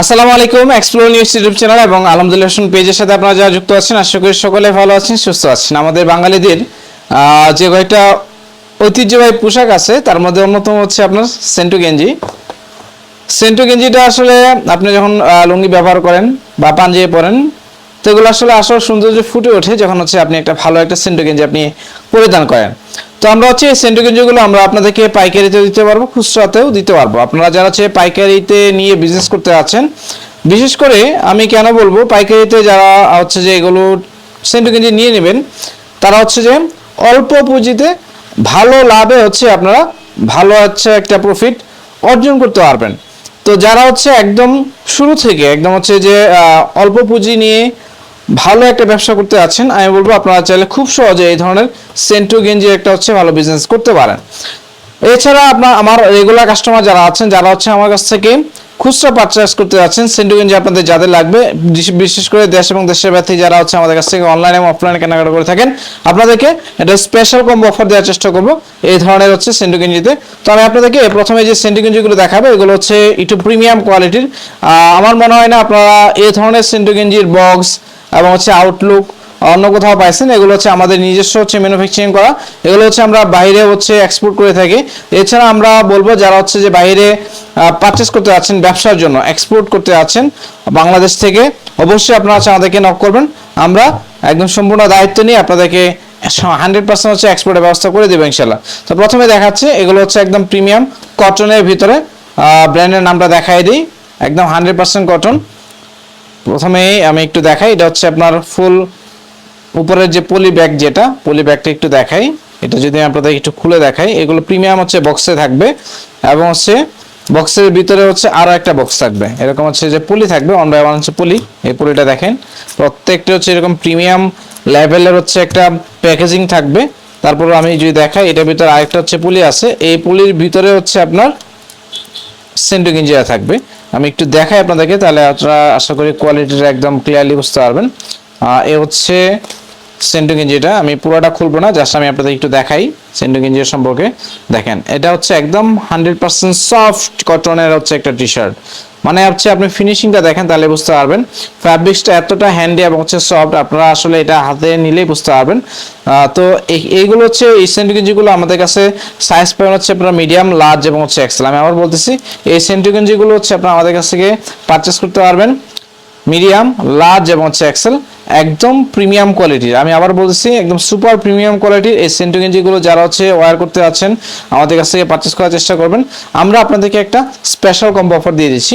আসসালামু আলাইকুম explore news YouTube channel এবং আলহামদুলিল্লাহ পেজের সাথে আপনারা যারা যুক্ত আছেন, আশা করি সকলে ভালো আছেন, সুস্থ আছেন। আমাদের বাঙালিদের যে কয়েকটা ঐতিহ্যবাহী পোশাক আছে, তার মধ্যে অন্যতম হচ্ছে আপনার সেন্টু গেঞ্জি। সেন্টু গেঞ্জিটা আসলে আপনি যখন লুঙ্গি ব্যবহার করেন বা পাঞ্জাবি পরেন, তো এগুলো আসলে আসল সৌন্দর্য ফুটে ওঠে যখন হচ্ছে আপনি একটা ভালো একটা সেন্টু গেঞ্জি আপনি পরিধান করেন। তো আমরা হচ্ছে এই গেঞ্জিগুলো আমরা আপনাদেরকে পাইকারিতে দিতে পারব, খুচরাতেও দিতে পারব। আপনারা যারা হচ্ছে পাইকারিতে নিয়ে বিজনেস করতে আছেন, বিশেষ করে আমি কেন বলব, পাইকারিতে যারা হচ্ছে যে এগুলো সেন্টু গেঞ্জি নিয়ে নেবেন, তারা হচ্ছে যে অল্প পুঁজিতে ভালো লাভে হচ্ছে আপনারা ভালো হচ্ছে একটা প্রফিট অর্জন করতে পারবেন। তো যারা হচ্ছে একদম শুরু থেকে, একদম হচ্ছে যে অল্প পুঁজি নিয়ে ভালো একটা ব্যবসা করতে আছেন আমি বলব আপনারা চাইলে খুব সহজে এই ধরনের সেন্টু গেঞ্জি একটা হচ্ছে ভালো বিজনেস করতে পারেন। এছাড়া আপনার, আমার রেগুলার কাস্টমার যারা আছেন, যারা হচ্ছে আমার কাছ থেকে খুচরা পারচেস করতে যাচ্ছেন, সেন্টু গেঞ্জি আপনাদের যাদের লাগবে, বিশ- বিশেষ করে দেশ এবং দেশের ব্যর্থী যারা হচ্ছে আমাদের কাছ থেকে অনলাইন এবং অফলাইনে কেনাকাটা করে থাকেন, আপনাদেরকে একটা স্পেশাল কম্বো অফার দেওয়ার চেষ্টা করব, এই ধরনের হচ্ছে সেন্টু গেঞ্জিতে। তো আমি আপনাদেরকে প্রথমে যে সেন্টু গেঞ্জিগুলো দেখাবো, এগুলো হচ্ছে একটু প্রিমিয়াম কোয়ালিটির আমার মনে হয় না আপনারা এই ধরনের সেন্টু গেঞ্জির বক্স এবং হচ্ছে আউটলুক অন্য কোথাও পাইছেন, এগুলো হচ্ছে আমাদের নিজস্ব হচ্ছে ম্যানুফ্যাকচারিং করা। এগুলো হচ্ছে আমরা বাইরে হচ্ছে এক্সপোর্ট করে থাকি। এছাড়া আমরা বলব যারা হচ্ছে যে বাইরে পারচেস করতে যাচ্ছেন, ব্যবসার জন্য এক্সপোর্ট করতে যাচ্ছেন বাংলাদেশ থেকে, অবশ্যই আপনারা হচ্ছে আমাদেরকে নক করবেন। আমরা একদম সম্পূর্ণ দায়িত্ব নিয়ে আপনাদেরকে হান্ড্রেড পার্সেন্ট হচ্ছে এক্সপোর্টের ব্যবস্থা করে দেবো ইনশাল্লাহ তো প্রথমে দেখাচ্ছে, এগুলো হচ্ছে একদম প্রিমিয়াম কটনের ভিতরে ব্র্যান্ডের নামটা দেখাই দিই। একদম হান্ড্রেড পার্সেন্ট কটন প্রথমেই আমি একটু দেখাই, এটা হচ্ছে আপনার ফুল উপরের যে পলি ব্যাগ যেটা, পলি ব্যাগটা একটু দেখাই। এটা যদি আপনাদের একটু খুলে দেখাই, এগুলো প্রিমিয়াম হচ্ছে বক্সে থাকবে এবং হচ্ছে বক্সের ভিতরে হচ্ছে আরও একটা বক্স থাকবে। এরকম হচ্ছে যে পলি থাকবে অন বাই ওয়ান হচ্ছে পলি। এই পলিটা দেখেন, প্রত্যেকটা হচ্ছে এরকম প্রিমিয়াম লেভেলের হচ্ছে একটা প্যাকেজিং থাকবে। তারপর আমি যদি দেখাই, এটার ভিতরে আরেকটা হচ্ছে পুলি আছে। এই পুলির ভিতরে হচ্ছে আপনার সেন্টু গেঞ্জিয়া থাকবে। আমি একটু দেখাই আপনাদেরকে, তাহলে আপনারা আশা করি কোয়ালিটিটা একদম ক্লিয়ারলি বুঝতে পারবেন। এ হচ্ছে সেন্টু গেঞ্জিটা আমি পুরোটা খুলবো না জাস্ট আমি আপনাদের একটু দেখাই সেন্টু গেঞ্জির সম্পর্কে। দেখেন, এটা হচ্ছে একদম হান্ড্রেড পার্সেন্ট সফট কটনের হচ্ছে একটা টি শার্ট মানে হচ্ছে আপনি ফিনিশিংটা দেখেন তাহলে বুঝতে পারবেন। ফ্যাব্রিক্সটা এতটা হ্যান্ডি এবং হচ্ছে সফট আপনারা আসলে এটা হাতে নিলেই বুঝতে পারবেন। তো এই- এইগুলো হচ্ছে এই সেন্টু গেঞ্জিগুলো আমাদের কাছে সাইজ পাবেন হচ্ছে আপনার মিডিয়াম লার্জ এবং হচ্ছে এক্সেল আমি আবার বলতেছি, এই সেন্টু গেঞ্জিগুলো হচ্ছে আপনারা আমাদের কাছ থেকে পারচেস করতে পারবেন। মিডিয়াম লার্জ এবং হচ্ছে এক্সেল একদম প্রিমিয়াম কোয়ালিটির আমি আবার বলছি একদম সুপার প্রিমিয়াম কোয়ালিটির এই সেন্টু গেঞ্জিগুলো যারা হচ্ছে ওয়্যার করতে আছেন আমাদের কাছ থেকে পারচেস করার চেষ্টা করবেন। আমরা আপনাদেরকে একটা স্পেশাল কম্বো অফার দিয়ে দিচ্ছি।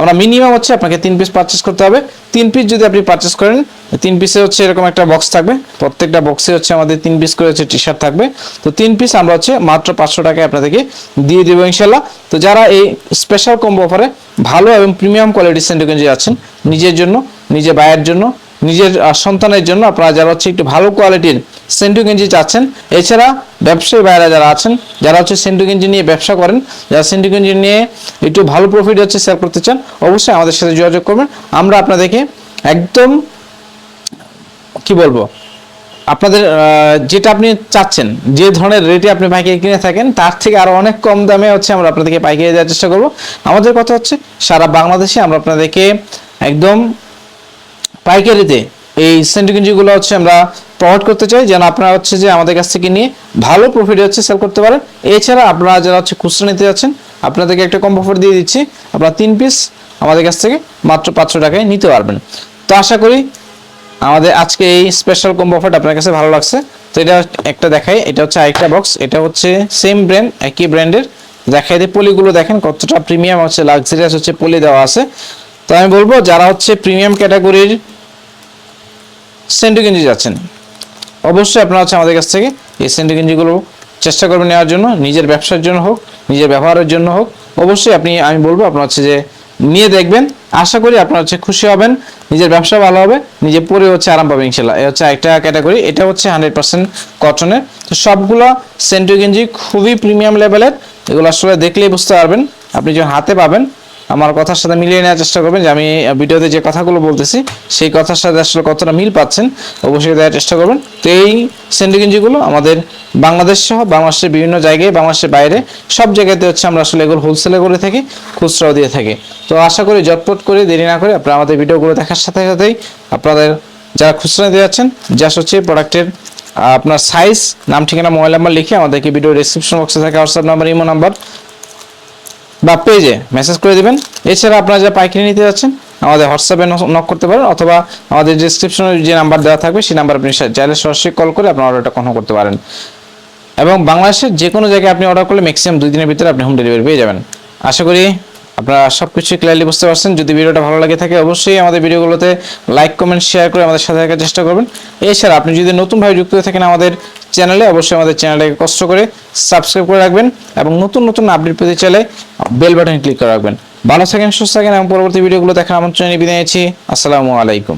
আমরা মিনিমাম হচ্ছে আপনাকে তিন পিস পারচেস করতে হবে। তিন পিস যদি আপনি পারচেস করেন, তিন পিসে হচ্ছে এরকম একটা বক্স থাকবে। প্রত্যেকটা বক্সে হচ্ছে আমাদের তিন পিস করে হচ্ছে টি শার্ট থাকবে। তো তিন পিস আমরা হচ্ছে মাত্র পাঁচশো টাকায় আপনাদেরকে দিয়ে দেবো ইনশাল্লাহ। তো যারা এই স্পেশাল কম্বো অফারে ভালো এবং প্রিমিয়াম কোয়ালিটির সেন্টু গেঞ্জি আছেন নিজের জন্য, নিজের বায়ের জন্য নিজের সন্তানের জন্য আপনারা যারা হচ্ছে একটু ভালো কোয়ালিটির সেন্টু গেঞ্জি চাচ্ছেন, এছাড়া ব্যবসায়ী বাইরা যারা আছেন, যারা হচ্ছে সেন্টু গেঞ্জি নিয়ে ব্যবসা করেন, যারা সেন্টু গেঞ্জি নিয়ে একটু ভালো প্রফিট হচ্ছে সেল করতে চান, অবশ্যই আমাদের সাথে যোগাযোগ করবেন। আমরা আপনাদেরকে একদম, কি বলব, আপনাদের যেটা আপনি চাচ্ছেন, যে ধরনের রেটে আপনি পাইকারি কিনে থাকেন, তার থেকে আরও অনেক কম দামে হচ্ছে আমরা আপনাদেরকে পাইকারি দেওয়ার চেষ্টা করব। আমাদের কথা হচ্ছে, সারা বাংলাদেশে আমরা আপনাদেরকে একদম পাইকারিতে এই সেন্টিগেঞ্জিগুলো হচ্ছে আমরা প্রমোট করতে চাই, যেন আপনারা হচ্ছে যে আমাদের কাছ থেকে নিয়ে ভালো প্রফিট হচ্ছে সেল করতে পারেন। এছাড়া আপনারা যারা হচ্ছে খুচরা নিতে যাচ্ছেন, আপনাদেরকে একটা কম অফার দিয়ে দিচ্ছি, আপনারা তিন পিস আমাদের কাছ থেকে মাত্র পাঁচশো টাকায় নিতে পারবেন। তো আশা করি আমাদের আজকে এই স্পেশাল কম্বো অফারটা আপনার কাছে ভালো লাগছে। তো এটা একটা দেখাই, এটা হচ্ছে আরেকটা বক্স এটা হচ্ছে সেম ব্র্যান্ড একই ব্র্যান্ডের দেখাই দিয়ে পলিগুলো দেখেন, কতটা প্রিমিয়াম হচ্ছে লাক্সারিয়াস হচ্ছে পলি দেওয়া আছে। তো আমি বলব, যারা হচ্ছে প্রিমিয়াম ক্যাটাগরির সেন্টু গেঞ্জি যাচ্ছেন। অবশ্যই আপনারা হচ্ছে আমাদের কাছ থেকে এই সেন্টু গেঞ্জিগুলো চেষ্টা করবেন নেওয়ার জন্য, নিজের ব্যবসার জন্য হোক, নিজের ব্যবহারের জন্য হোক। অবশ্যই আপনি, আমি বলব আপনার হচ্ছে যে নিয়ে দেখবেন। আশা করি আপনার হচ্ছে খুশি হবেন, নিজের ব্যবসা ভালো হবে নিজে পরে হচ্ছে আরাম পাবেন ইনশাল্লাহ। এই হচ্ছে একটা ক্যাটাগরি এটা হচ্ছে হান্ড্রেড পার্সেন্ট কটনের তো সবগুলো সেন্টু গেঞ্জি খুবই প্রিমিয়াম লেভেলের এগুলো আসলে দেখলেই বুঝতে পারবেন। আপনি যখন হাতে পাবেন আমার কথার সাথে মিলিয়ে নেওয়ার চেষ্টা করবেন যে আমি ভিডিওতে যে কথাগুলো বলতেছি, সেই কথার সাথে আসলে কতটা মিল পাচ্ছেন, অবশ্যই দেওয়ার চেষ্টা করবেন। তো এই স্যান্ডো গেঞ্জিগুলো আমাদের বাংলাদেশ সহ বাংলাদেশের বিভিন্ন জায়গায়, বাংলাদেশের বাইরে, সব জায়গাতে হচ্ছে আমরা আসলে এগুলো হোলসেলে করে থাকি, খুচরাও দিয়ে থাকি। তো আশা করি জটপট করে, দেরি না করে আপনারা আমাদের ভিডিওগুলো দেখার সাথে সাথেই আপনাদের যারা খুচরা দিয়ে যাচ্ছেন জাস্ট হচ্ছে প্রোডাক্টের আপনার সাইজ নাম, ঠিকানা মোবাইল নাম্বার লিখে আমাদেরকে ভিডিও ডিসক্রিপশন বক্সে থাকে হোয়াটসঅ্যাপ নাম্বার ইমো নাম্বার বা পেজে মেসেজ করে দেবেন। এছাড়া আপনারা যা পাইকারি নিতে যাচ্ছেন, আমাদের হোয়াটসঅ্যাপে নক করতে পারেন, অথবা আমাদের ডিসক্রিপশনে যে নাম্বার দেওয়া থাকবে, সেই নাম্বার আপনি চাইলে সরাসরি কল করে আপনার অর্ডারটা কনফার্ম করতে পারেন। এবং বাংলাদেশের যে কোনো জায়গায় আপনি অর্ডার করলে ম্যাক্সিমাম দুই দিনের ভিতরে আপনি হোম ডেলিভারি পেয়ে যাবেন। আশা করি আপনারা সব কিছু ক্লিয়ারলি বুঝতে পারছেন। যদি ভিডিওটা ভালো লাগে থাকে, অবশ্যই আমাদের ভিডিওগুলোতে লাইক কমেন্ট শেয়ার করে আমাদের সাথে থাকার চেষ্টা করবেন। এছাড়া আপনি যদি নতুনভাবে যুক্ত হয়ে থাকেন আমাদের চ্যানেলে অবশ্যই আমাদের চ্যানেলটাকে কষ্ট করে সাবস্ক্রাইব করে রাখবেন এবং নতুন নতুন আপডেট পেতে চাইলে বেল বাটন ক্লিক করে রাখবেন। ভালো থাকেন, সুস্থ থাকেন এবং পরবর্তী ভিডিওগুলো দেখার আমন্ত্রণ বিদায় নিচ্ছি। আসসালামু আলাইকুম।